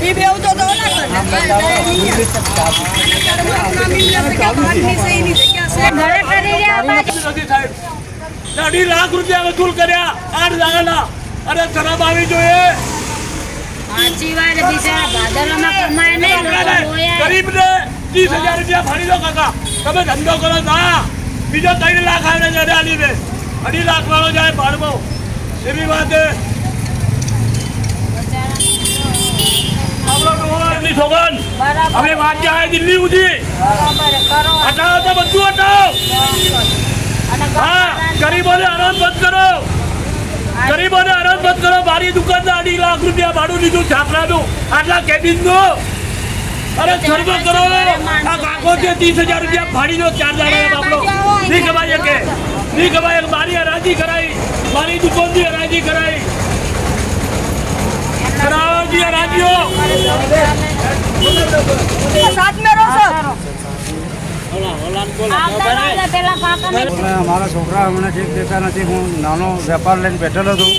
ઈ બેવ તો તો ઓલા અઢી લાખ રૂપિયા વસૂલ કર્યા આઠ જાગાના અરે શરમ આવી જોઈએ સાચી વાત બિચારા ભાદરમાં કમાય નહીં ગરીબ ને ત્રીસ હજાર રૂપિયા ફાડી દો કાકા. તમે ધંધો કરો ના બીજો ત્રણ લાખ આવે અઢી લાખ વાળો જાય ભાડમાં એવી વાત એમની હવે વાત જાય દિલ્હી સુધી. હટાવો તો બધું હટાવો. હા ગરીબોને આરામ બંધ કરો. ગરીબોને આરામ બંધ કરો. મારી દુકાનના અઢી લાખ રૂપિયા ભાડું લીધું છાપરાનું આટલા કેબિનનું. અરે સર્વ કરો. આ કાકો છે ત્રીસ હજાર રૂપિયા ફાડી દો ચાર દાડા બાપડો. નહીં કે નહીં કમાય મારી હરાજી કરાઈ. મારી દુકાનની હરાજી કરાઈ. કરાવો જી હરાજીઓ. સાથ મેં રહો છો. આવતા વાળા પેલા કાકાને અને અમારા છોકરા હમણાં ઠીક દેતા નથી. હું નાનો વેપાર લઈને બેઠેલો છું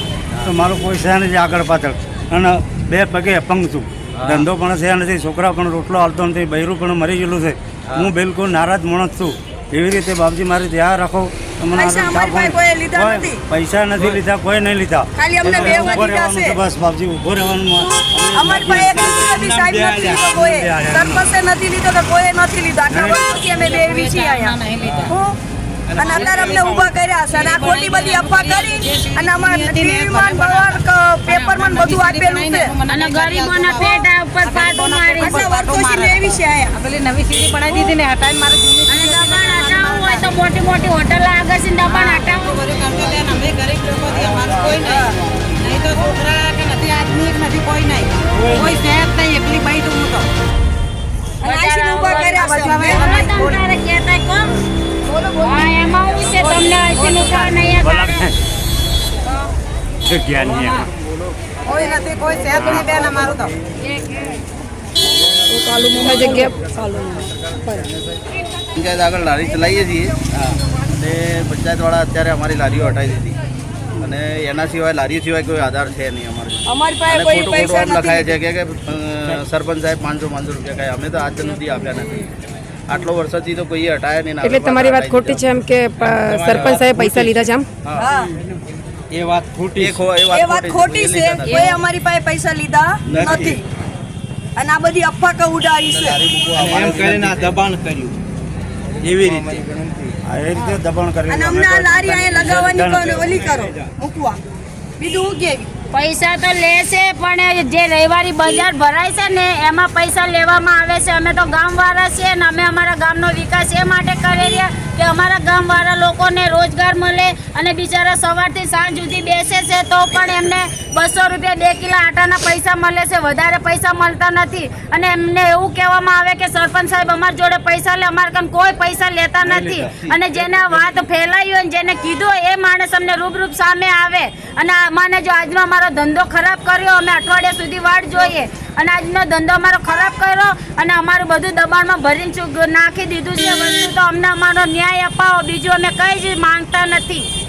તો મારું કોઈ છે નથી આગળ પાછળ. અને બે પગે અપંગ છું. ધંધો પણ છે નથી છોકરા પણ રોટલો હાલતો નથી બૈરું પણ મરી ગયેલું છે. હું. બિલકુલ નારાજ માણસ છું. એવી રીતે બાપજી મારે ધ્યાન રાખો. તો મને પૈસા નથી. પૈસા નથી લીધા કોઈ નહીં લીધા. અમને. બસ બાપજી ઊભો રહેવાનું. અમારી પાસે એક રૂપિયો બી સાહેબ નથી લીધો કોઈએ. સરપંચે નથી લીધો તો કોઈએ નથી લીધો. આટલા વર્ષોથી અમે બે છીએ અહીંયા. હું? અને અત્યારે અમને ઊભા કર્યા છે. અને આ ખોટી બધી અફવા કરી અને અમારે ટીવીમાં પેપરમાં બધું આપેલું છે. અને ગરીબોના પેટ ઉપર પાટું મારી વર્ષોથી છે. અહીંયા. પેલી નવી સીડી બનાવી દીધી ને હટાઈને મારે જૂની દબાણ હોય તો મોટી મોટી હોટલ આગળ છે ને દબાણ હટાવવું. અમે ગરીબ લોકો અમારું કોઈ નહીં. જ્ઞાન કોઈ નથી કોઈ નહીં બેન અમારું તો પંચાયત આગળ લારી ચલાવીએ છીએ અને પંચાયતવાળા અત્યારે અમારી લારીઓ હટાવી દીધી અને એના સિવાય લારીઓ સિવાય કોઈ આધાર છે નહીં અમારે અમારી પાસે કોઈ પૈસા લખાય છે કે કે, સરપંચ સાહેબ પાંચસો પાંચસો રૂપિયા કાંઈ અમે તો આજ સુધી આપ્યા નથી. આટલો વરસાદથી તો કોઈએ હટાયા નહીં એટલે તમારી વાત ખોટી છે એમ કે સરપંચ સાહેબ પૈસા લીધા છે એમ? એ વાત ખોટી એ વાત ખોટી છે. કોઈ અમારી પાસે પૈસા લીધા નથી. અને આ બધી અફવા કે ઉડાવી છે એમ કરીને આ દબાણ કર્યું. એવી રીતે. એ રીતે દબાણ કર્યું અને અમને આ લારી અહીંયા લગાવવાની ઓલી કરો મૂકવા. બીજું હું કેવી? પૈસા તો લેશે પણ જે રવિવારી બજાર ભરાય છે ને એમાં પૈસા લેવામાં આવે છે. અમે તો ગામવાળા છીએ ને અમે અમારા ગામનો વિકાસ એ માટે કરી રહ્યા કે અમારા ગામવાળા લોકોને રોજગાર મળે અને બિચારા સવારથી સાંજ સુધી બેસે છે તો પણ એમને બસો રૂપિયા બે કિલો આટાના પૈસા મળે છે. વધારે પૈસા મળતા નથી. અને એમને એવું કહેવામાં આવે કે સરપંચ સાહેબ અમારી જોડે પૈસા લે અમારે કાન કોઈ પૈસા લેતા નથી. અને જેને વાત ફેલાઈ હોય જેને કીધું એ માણસ અમને રૂબરૂપ સામે આવે. અને મને જો આજનો અમારો ધંધો ખરાબ કર્યો, અમે અઠવાડિયા સુધી વાટ જોઈએ. અને આજનો ધંધો અમારો ખરાબ કર્યો અને અમારું બધું દબાણમાં ભરીને નાખી દીધું છે. તો અમને અમારો ન્યાય અપાવો, બીજું અમે કંઈ જ માંગતા નથી.